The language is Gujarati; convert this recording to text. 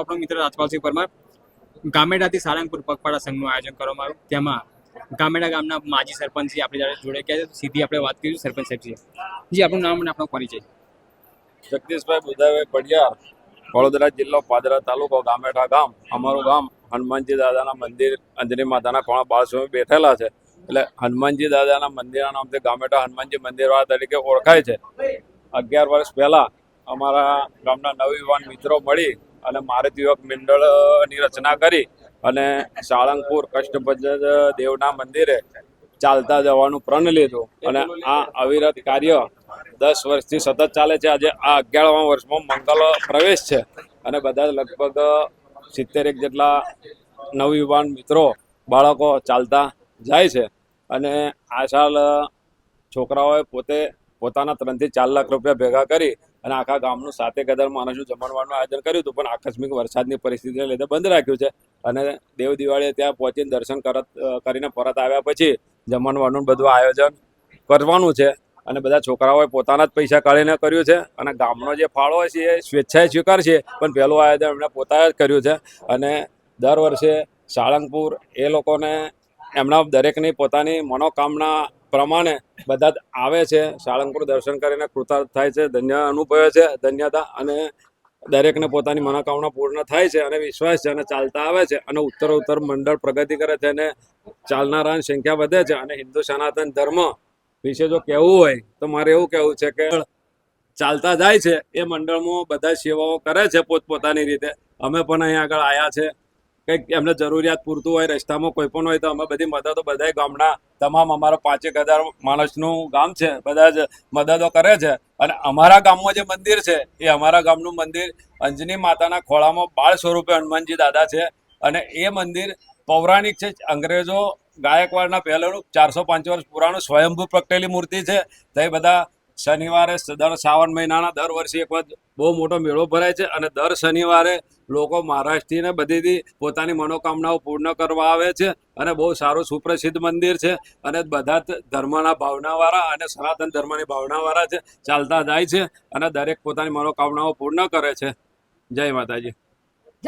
આપણો મિત્ર રાજપાલસિંહ પરમાર, ગામેડાથી સારંગપુર પગપાળા સંઘનું આયોજન કરવામાં આવ્યું. તેમાં ગામેડા ગામના માજી સરપંચજી આપણી જોડે કે સીધી આપણે વાત કરીશું સરપંચ સાહેબજી જી આપણું નામ અને આપણો પરિચય. જગદીશભાઈ બુધાભાઈ પડિયાર વડોદરા જિલ્લો પાદરા તાલુકો ગામેઠા ગામ. અમારું ગામ હનુમાનજી દાદાના મંદિર, અંજની માતાના કોણા બાળસ્વામી બેઠેલા છે. એટલે હનુમાનજી દાદાના મંદિરના નામથી ગામેટા હનુમાનજી મંદિરવાળા તરીકે ઓળખાય છે. અગિયાર વર્ષ પહેલા અમારા ગામના નવયુવાન મિત્રો મળી અને મારુતિ યુવક મંડળની રચના કરી અને સાળંગપુર કષ્ટભજ દેવના મંદિરે ચાલતા જવાનું પ્રણ લીધું. અને આ અવિરત કાર્ય દસ વર્ષથી સતત ચાલે છે. આજે આ અગિયારમા વર્ષમાં મંગલ પ્રવેશ છે. અને બધા લગભગ સિત્તેર એક જેટલા નવયુવાન મિત્રો, બાળકો ચાલતા જાય છે. અને આ સાલ છોકરાઓએ પોતે પોતાના ત્રણથી ચાર લાખ રૂપિયા ભેગા કરી અને આખા ગામનું સાતે ગદર માણસનું જમણવાનું આયોજન કર્યું હતું, પણ આકસ્મિક વરસાદની પરિસ્થિતિને લીધે બંધ રાખ્યું છે. અને દેવ દિવાળીએ ત્યાં પહોંચીને દર્શન કરત કરીને પરત આવ્યા પછી જમણવાનું બધું આયોજન કરવાનું છે. અને બધા છોકરાઓએ પોતાના જ પૈસા કાઢીને કર્યું છે. અને ગામનો જે ફાળો છે એ સ્વેચ્છાએ સ્વીકારશે, પણ પહેલું આયોજન એમણે પોતાએ જ કર્યું છે. અને દર વર્ષે સાળંગપુર એ લોકોને એમના દરેકની પોતાની મનોકામના પ્રમાણે બધા આવે છે. સાળંગપુર દર્શન કરીને કૃતાર્થ થાય છે. ધન્ય અનુભવે છે. ધન્યતા અને દરેકને પોતાની મનોકામના પૂર્ણ થાય છે અને વિશ્વાસ છે અને ચાલતા આવે છે અને ઉત્તર ઉત્તર મંડળ પ્રગતિ કરે છે અને ચાલનારાની સંખ્યા વધે છે અને હિન્દુ સનાતન ધર્મ વિશે જો કહેવું હોય તો મારે એવું કહેવું છે કે ચાલતા જાય છે. એ મંડળમાં બધા સેવાઓ કરે છે પોતપોતાની રીતે. અમે પણ અહીં આગળ આવ્યા છે. કંઈક એમને જરૂરિયાત પૂરતું હોય, રસ્તામાં કોઈ પણ હોય તો અમે બધી મદદો બધા ગામના તમામ અમારા પાંચેક હજાર માણસનું ગામ છે, બધા જ મદદો કરે છે. અને અમારા ગામમાં જે મંદિર છે, એ અમારા ગામનું મંદિર અંજની માતાના ખોળામાં બાળ સ્વરૂપે હનુમાનજી દાદા છે. અને એ મંદિર પૌરાણિક છે, અંગ્રેજો ગાયકવાડના પહેલાંનું ચારસો પાંચ વર્ષ પુરાણું સ્વયંભૂ પ્રગટેલી મૂર્તિ છે. તે બધા શનિવારે દર શ્રાવણ મહિનાના દર વર્ષે એક વખત બહુ મોટો મેળો ભરાય છે અને દર શનિવારે લોકો મહારાષ્ટ્રથી ને બધીથી પોતાની મનોકામનાઓ પૂર્ણ કરવા આવે છે અને બહુ સારું સુપ્રસિદ્ધ મંદિર છે અને બધા જ ધર્મના ભાવનાવાળા અને સનાતન ધર્મની ભાવનાવાળા છે, ચાલતા જાય છે અને દરેક પોતાની મનોકામનાઓ પૂર્ણ કરે છે. જય માતાજી.